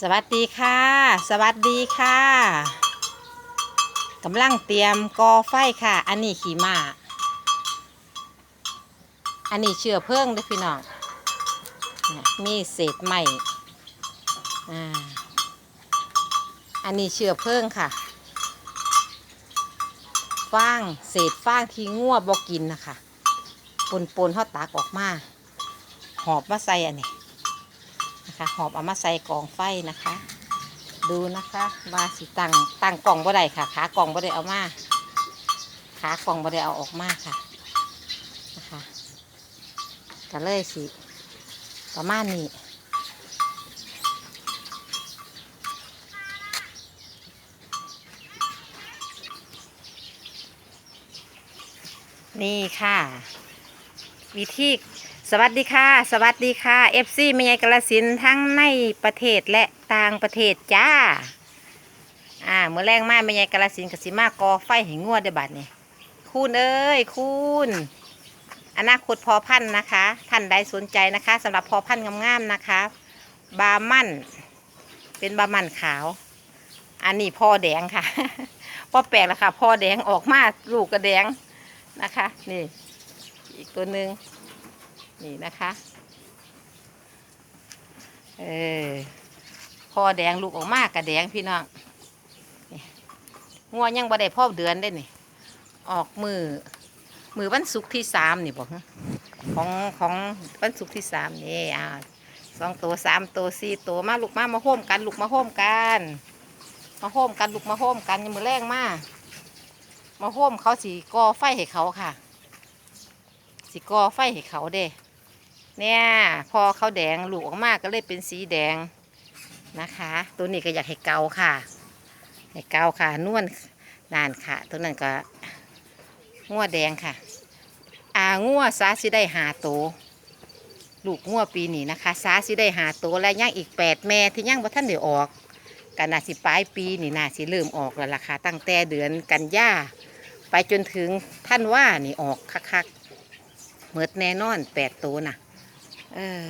สวัสดีค่ะ สวัสดีค่ะกำลังเตรียมกอไฟค่ะ อันนี้ขี่มาอันนี้เชื้อเพลิงด้วยพี่น้องมีเศษไม้อ่าอันนี้เชื้อเพลิงค่ะฟางเศษฟางที่งัวบอกกินนะคะปนปนๆเขาตักออกมา หอบมาใส่อันนี้ นะคะหอบเอามาใส่กองไฟนะคะ ดูนะคะว่าสิตั้งตังกล่องบ่ได้ค่ะ ขากล่องบ่ได้เอามา ขากล่องบ่ได้เอาออกมาค่ะนะคะก็เลยสิประมาณนี้นี่ค่ะ วิธี สวัสดีค่ะ สวัสดีค่ะ FC เมียกระสินทั้งในประเทศและต่างประเทศจ้า อ่าเมื่อแรงมาเมียกระสินธุ์กสิมากอไฟให้งวดได้บัดนี่คุณเอ้ยคุณอนาคตพอพันธ์นะคะ ท่านใดสนใจนะคะสำหรับพอพันธ์งามๆนะคะ บามั่น เป็นบามั่นขาว อันนี้พ่อแดงค่ะพ่อแปลกแล้วค่ะพ่อแดงออกมาลูกกระแดงนะคะ นี่ อีกตัวหนึ่ง นี่นะคะ เออพอแดงลูกออกมากกระแดงพี่น้องงัวยังบ่ได้พ่อเดือนได้นี่ ออกมือ มือวันศุกร์ที่สามนี่บอกของของวันศุกร์ที่สามนี่อ่าสองตัวสามตัวสี่ตัวมาลูกมามาโฮมกันลูกมาโฮมกัน มาโฮมกันลูกมาโฮมกันยังมือแรงมามาโฮมเขาสีก่อไฟให้เขาค่ะสิก่อไฟให้เขาเด้ เนี่ย พอเขาแดงลูกออกมากก็เลยเป็นสีแดงนะคะ ตัวนี้ก็อยากให้เกาค่ะ ให้เกาค่ะนวลนานค่ะ ตัวนั้นก็งัวแดงค่ะอางัวซาสิได้หาโต ลูกงัวปีนี้นะคะซาสิได้หาโตและย่างอีกแปดแม่ที่ย่างบ่ท่านได้ออกกันนาสิปลายปีนี่นาสิเริ่มออกแล้วล่ะค่ะตั้งแต่เดือนกันยาไปจนถึงท่านว่านี่ออกคักๆเมิดแน่นอนแปดตัวน่ะ เออ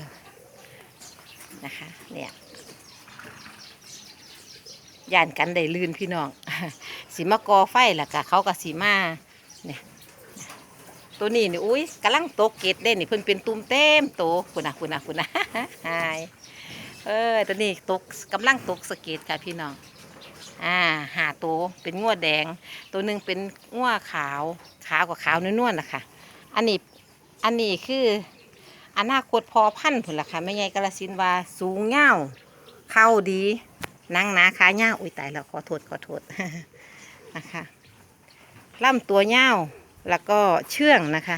นะคะ เนี่ยย่านกันได้ลื่นพี่น้อง สีมากอไฟล่ะกะเขากับสีมาเนี่ยตัวนี้นี่อุ้ยกำลังตกเกตเด้นี่เพิ่นเป็นตุ่มเต็มโตคุณนะคุณนะคุณนะหายเออตัวนี้ตกกำลังตกสเกตค่ะพี่น้องอ่าหาตัวเป็นงวแดง ตัวหนึ่งเป็นงวขาวขาวกับขาวนวลๆนะคะอันนี้อันนี้คือ อนาคตพอพันธุ์ผลละค่ะไม่ใหญ่กระสินว่าสูงเง่าเข้าดีนั่งนาขาเง่าอุ้ยตายแล้วขอโทษขอโทษนะคะล่ำตัวเง่าแล้วก็เชื่องนะคะ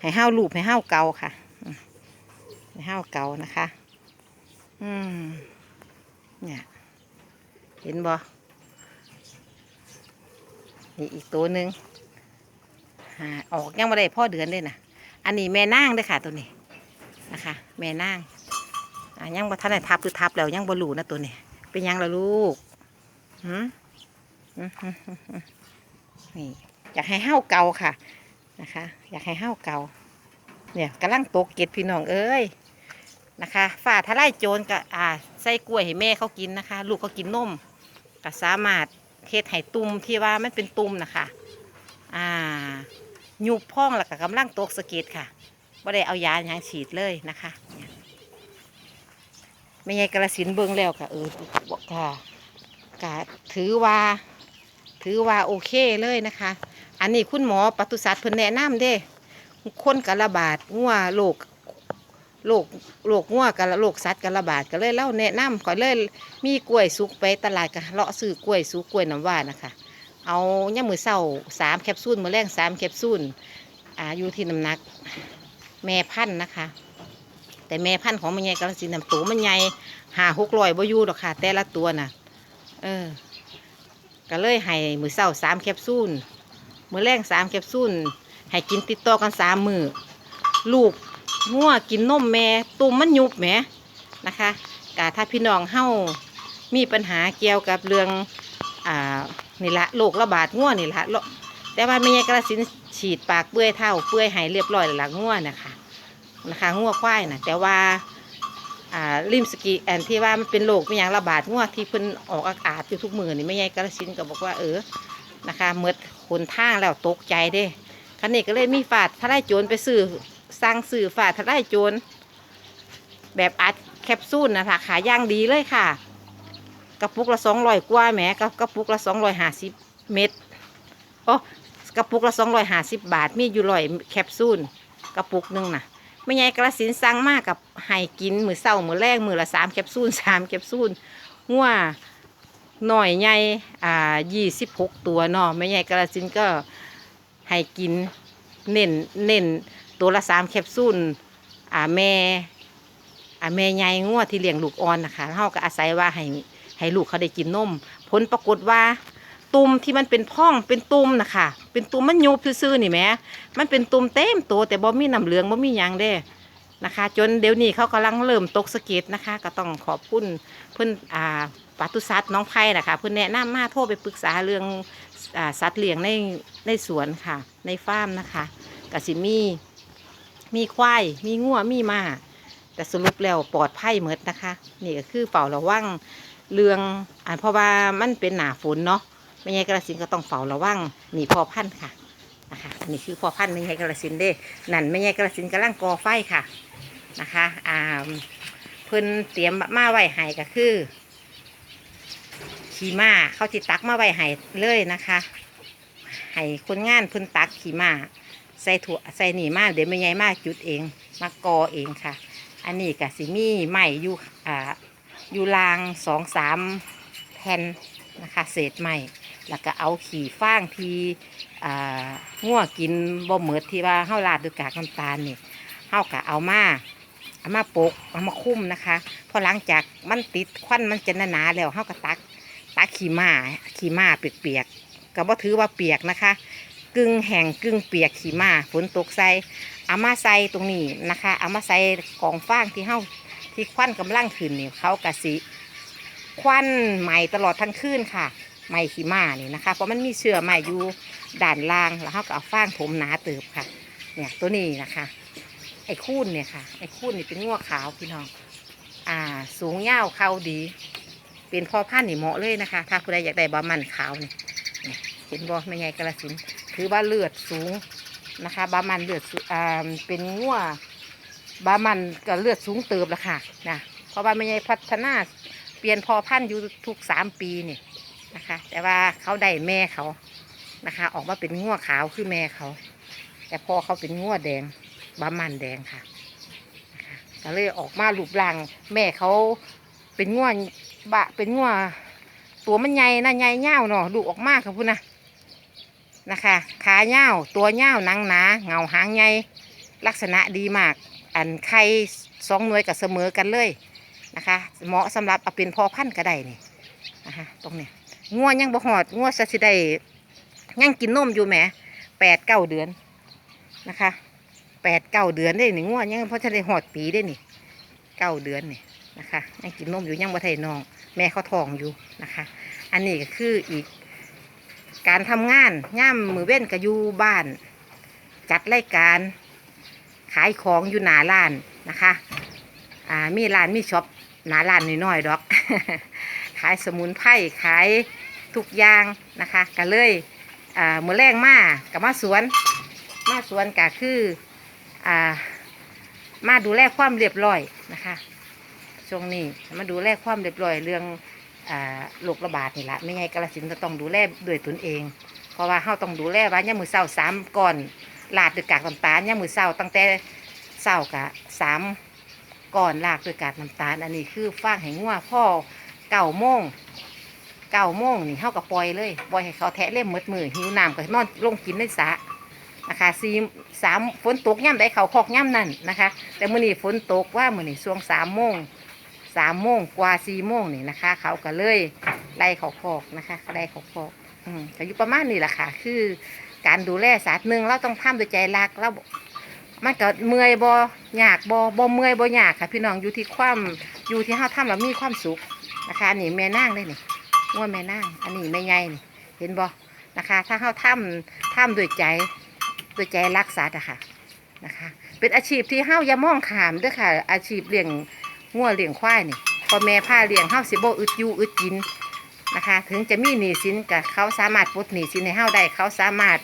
ให้ห้าวลูบให้ห้าวเกาค่ะให้ห้าวเกานะคะ อืมเนี่ยเห็นบ่นี่อีกตัวหนึ่งออกยังไม่ได้พ่อเดือนเลยนะอันนี้แม่นางเด้วยค่ะตัวนี้ นะคะ แม่นางอะยังบ่ทันได้ทับหรือทับแล้วยังบ่รู้นะตัวนี้เป็นยังละลูกหืมนี่อยากให้ห้าวเกาค่ะนะคะ อยากให้ห้าวเกาเนี่ยกำลังตกเก็ดพี่น้องเอ้ยนะคะฝ่าทลายโจรก็อ่าใส่กล้วยให้แม่เขากินนะคะ ลูกเขากินนมก็สามารถเฮ็ดให้ตุ่มที่ว่ามันเป็นตุ่มนะคะ อ่ายุบพ่องแล้วก็กำลังตกสะเก็ดค่ะ ว่าได้เอายาหยังฉีดเลยนะคะไม่ใช่กระสินเบิ่งแล้วค่ะเออบอกค่ะกะถือว่าถือว่าโอเคเลยนะคะ อันนี้คุณหมอปศุสัตว์เพิ่นแนะนำเด้คนกระบาดงัวโรคโรคโรคงัวกับโรคสัตว์กระบาดก็เลยเล่าแนะนำขอเลยมีกล้วยสุกไปตลาดก็เลาะซื้อกล้วยสุกกล้วยน้ำว้านะคะ เอาย่ามมือเศร้าสามแคปซูลมือแรงสามแคปซูลอ่าอยู่ที่น้ำหนัก แม่พันธุ์นะคะ แต่แม่พันธุ์ของมันใหญ่กระสินน้ำตัวมันใหญ่หาหกร้อยบ่อยู่ดอกค่ะ แต่ละตัวน่ะ เออ ก็เลยให้มือเศร้าสามแคปซูลมือแรงสามแคปซูลให้กินติดต่อกันสามมือลูกงัวกินนมแม่ตุ่มมันยุบแหมนะคะกะถ้าพี่น้องเฮามีปัญหาเกี่ยวกับเรื่องอ่านี่ละโรคระบาดง่วนี่ละโรแต่ว่าไม่ใช่กระสินฉีดปากเปื่อยเท่าเปื่อยหายเรียบร้อยแล้วละง่วนะคะ นะคะง่วควายนะแต่ว่าอ่าริมสกีแอนที่ว่ามันเป็นโรคไม่ยังระบาดงัวที่เพิ่นออกอากาศอยู่ทุกมือนี่ไม่ใหญ่กระสินก็บอกว่าเออนะคะเมื่อหนทางแล้วตกใจเด้คันนี้ก็เลยมีฝาดทลายโจรไปซื้อสั่งซื้อฝาดทลายโจรแบบอัดแคปซูลนะคะขายย่างดีเลยค่ะกระปุกละสองร้อยกว่าแหมกับกระปุกละสองร้อยห้าสิบเม็ดโอ้กระปุกละสองร้อยห้าสิบบาทมีอยู่ร้อยแคปซูลกระปุกหนึงน่ะ ไม่ใหญ่กระสินสั่งมากกับให้กินมือเศร้ามือแรกมือละสามแคปซูลสามแคปซูลงัวหน่อยใหญ่อ่ายี่สิบหกตัวเนาะไม่ใหญ่กระสินก็ให้กินเน้นเน้นตัวละสามแคปซูลอ่าแม่อ่าแม่ใหญ่งัวที่เลี้ยงลูกอ่อนนะคะเขาก็อาศัยว่าให้ให้ลูกเขาได้กินนมผลปรากฏว่า ตุ่มที่มันเป็นพ่องเป็นตุ่มนะคะเป็นตุ่มมันยุบซื่อๆนี่แหมมันเป็นตุ่มเต็มตัวแต่บ่มีน้ำเหลืองบ่มีหยังเด้นะคะ จนเดี๋ยวนี้เขากำลังเริ่มตกสะเก็ดนะคะ ก็ต้องขอบคุณเพื่อนอ่าปศุสัตว์น้องไผ่นะคะเพื่อนแนะนำมาโทรไปปรึกษาเรื่องอ่าสัตว์เลี้ยงในในสวนค่ะ ในฟาร์มนะคะกสิมีมีควายมีงัวมีมาแต่สรุปแล้วปลอดภัยหมดนะคะ นี่ก็คือเฝ้าระวังเรื่องอ่าเพราะว่ามันเป็นหนาฝนเนาะ ไม่ไงกระสินก็ต้องเฝ้าระวังนี่พอพันธุ์ค่ะนะคะอันนี้คือพ่อพันธุ์ไม่ใช่กระสินเด้ นั่นไม่ใช่กระสินกำลังก่อไฟค่ะนะคะอ่าเพิ่นเตรียมมาไว้ให้ก็คือขี่ม้าเขาจิตักมาไว้ให้เลยนะคะให้คนงานเพิ่นตักขี่ม้าใส่ถั่วใส่หนีมาเดี๋ยวไม่ใหญ่มากจุดเองมากอเองค่ะ อันนี้กับสิมีใหม่อยู่อ่าอยู่รางสองสามแผ่นนะคะ เศษใหม่ แล้วก็เอาขี่ฟางทีอ่งัวกินบ่เหมือที่ว่าเฮาราดด้วยกากน้ำตาลนี่เฮาก็เอามาเอามาปกเอามาคุ้มนะคะพอหลังจากมันติดควันมันจะหนาๆแล้วเฮาก็ตักตักขี้ม้าขี้ม้าเปียกๆก็บ่ถือว่าเปียกนะคะ กึ่งแห้งกึ่งเปียกขี้ม้าฝนตกใส่เอามาใส่ตรงนี้นะคะเอามาใส่กองฟางที่เฮาที่ควันกำลังขึ้นนี่เขากะสิควันใหม่ตลอดทั้งคืนค่ะ ไม่ขี้มานี่นะคะ เพราะมันมีเชื้อใหม่อยู่ด่านล่างแล้วเขาก็เอาฟางถมหนาเติบค่ะ เนี่ยตัวนี้นะคะ ไอ้คูนเนี่ยค่ะ ไอ้คูนนี่เป็นงัวขาวพี่น้อง อ่า สูงยาวเขาดี เป็นพอพันธุ์นี่เหมาะเลยนะคะ ถ้าผู้ใดอยากได้บะมันขาวนี่เนี่ยเห็นบ่ไม่ไงกระสินธุ์ถือว่าเลือดสูงนะคะบะมันเลือดอ่าเป็นงัวบะมันก็เลือดสูงเติบแล้วค่ะนะเพราะว่าไม่ไงพัฒนาเปลี่ยนพอพันธุ์อยู่ทุกสามปีนี่ นะคะ แต่ว่าเขาได้แม่เขานะคะ ออกมาเป็นงัวขาวคือแม่เขา แต่พอเขาเป็นงัวแดงบะมันแดงค่ะนะคะก็เลยออกมารูปร่างแม่เขาเป็นงัวบะเป็นงัวตัวมันใหญ่นะใหญ่เง่าเนาะดูออกมาค่ะพุ่นนะนะคะขาเง่าตัวเง่าหนังหนาเงาหางใหญ่ลักษณะดีมาก อันไข่สองหน่วยกับเสมอกันเลยนะคะ เหมาะสำหรับเอาเป็นพอพันธุ์ก็ได้นี่นะคะตรงเนี้ย งัวยังบ่หอดงัวซะสิได้ยังกินนมอยู่แหมแปดเก้าเดือนนะคะแปดเก้าเดือนได้หนึ่งงวดยังเพราะจะได้หอดปีได้นี่เก้าเดือนนี่นะคะยังกินนมอยู่ยังบ่ไทยนอง แม่เขาทองอยู่นะคะ อันนี้ก็คืออีก การทำงานย่ามมือเว้นก็อยู่บ้าน จัดรายการ ขายของอยู่หนาร้านนะคะ อ่ามีร้านมีช็อปหนาร้านน้อยๆดอกายสมุนไพรขายทุกอย่างนะคะก็เลยอ่ามือแรงมากับมาสวน มาสวนก็คืออ่ามาดูแลความเรียบร้อยนะคะช่วงนี้มาดูแลความเรียบร้อยเรื่องโรคระบาดนี่แหละไม่ไงกระสินธุ์ก็ต้องดูแลด้วยตนเอง เพราะว่าเราต้องดูแลว่าย่ามมือเศร้าสามก่อนลาดด้วยกากน้ำตาลย่ามมือเศร้าตั้งแต่เศร้ากะสามก่อนลากด้วยกากน้ำตาล อันนี้คือฟางให้งัวพ่อ เก่าโมงเก้าโมงนี่เข้าก็ปล่อยเลยปล่อยให้เขาแทะเล่มมืดมือหิวน้ำก็นอนลงกินในสระนะคะสีสามฝนตกย่ำได้เขาคอกย่ำนั่นนะคะ แต่มื่อนี้ฝนตกว่ามื่อนี้ช่วงสามโมงสามโมงกว่าสี่โมงนี่นะคะ เขาก็เลยไล่เขาคอกนะคะไล่เขาคอกอืมก็อยู่ประมาณนี้แหละค่ะ คือการดูแลสัตว์หนึ่งเราต้องทำด้วยใจรักเรามันก็เมื่อยบ่ยากบ่บ่เมื่อยบ่ยากค่ะ พี่น้องอยู่ที่ความอยู่ที่เราทำแล้วมีความสุข นะคะนี่แม่นั่งได้นี่ง้วแม่นางอันนี้แม่ใหญ่นี่เห็นบ่นะคะ ถ้าเข้าทำทำด้วยใจด้วยใจรักษาอะค่ะนะคะ เป็นอาชีพที่เฮาอย่ามองขามด้วยค่ะ อาชีพเลี้ยงงัวเลี้ยงควายนี่พอแม่พาเลี้ยงเฮาสิบ่อึดยูอึดกินนะคะ ถึงจะมีหนี้สินกับเขาสามารถปลดหนี้สินให้เฮาได้เขาสามารถ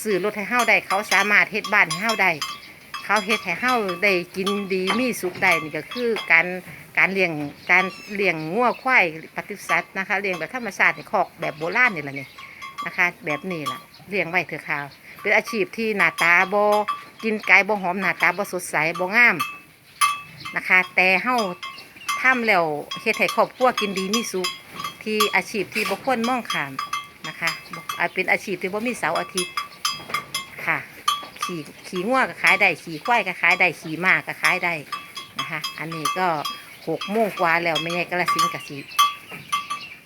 ซื้อรถให้เฮาได้เขาสามารถเฮ็ดบ้านให้เฮาได้เขาเฮ็ดให้เฮาได้กินดีมีสุขได้นี่ก็คือการ การเลี้ยงการเลี้ยงงัวควายปศุสัตว์นะคะเลี้ยงแบบธรรมชาติในคอกแบบโบราณนี่แหละนี่นะคะ แบบนี้ล่ะเลี้ยงไว้เถอะค่ะเป็นอาชีพที่หน้าตาโบกินไก่บ่หอมหน้าตาบ่สดใสบ่งามนะคะ แต่เฮาทำแล้วเฮ็ดให้ครอบครัวกินดีมีสุขที่อาชีพที่บ่ควรมองข้ามนะคะเป็นอาชีพที่บ่มีเสาร์อาทิตย์ค่ะ ขี่ขี่งัวก็ขายได้ขี่ควายก็ขายได้ขี่ม้าก็ขายได้นะคะ อันนี้ก็ หกโมงกว่าแล้วไม่ใช่กระสินกะสิ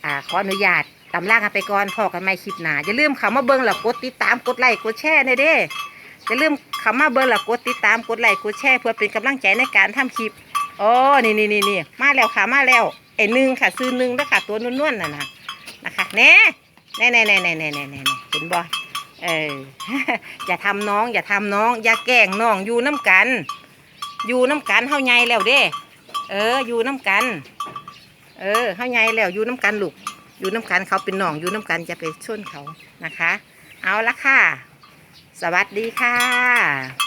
อ่าขออนุญาตตำล่ากันไปก่อนพอกันไม่คลิปหนาอย่าลืมเข้ามาเบิ้งแล้วกดติดตามกดไลค์กดแชร์ในเด้อย่าลืมเข้ามาเบิ้งแล้วกดติดตามกดไลค์กดแชร์เพื่อเป็นกำลังใจในการทำคลิปอ๋อนี่นี่นี่นี่มาแล้วค่ะมาแล้วไอ้หนึ่งค่ะซื้อหนึ่งแล้วค่ะตัวนวลๆน่ะนะนะคะแน่แน่แน่แน่แน่แน่แน่แน่เห็นบ่เอออย่าทำน้อง อย่าทำน้อง อย่าแกล้งน้องอยู่น้ำกัน อยู่น้ำกันเฮาใหญ่แล้วเด้ เออ อยู่น้ำกัน เออเขาใหญ่แล้วอยู่น้ำกันลูก อยู่น้ำกันเขาเป็นหนองอยู่น้ำกันจะไปชนเขานะคะ เอาละค่ะ สวัสดีค่ะ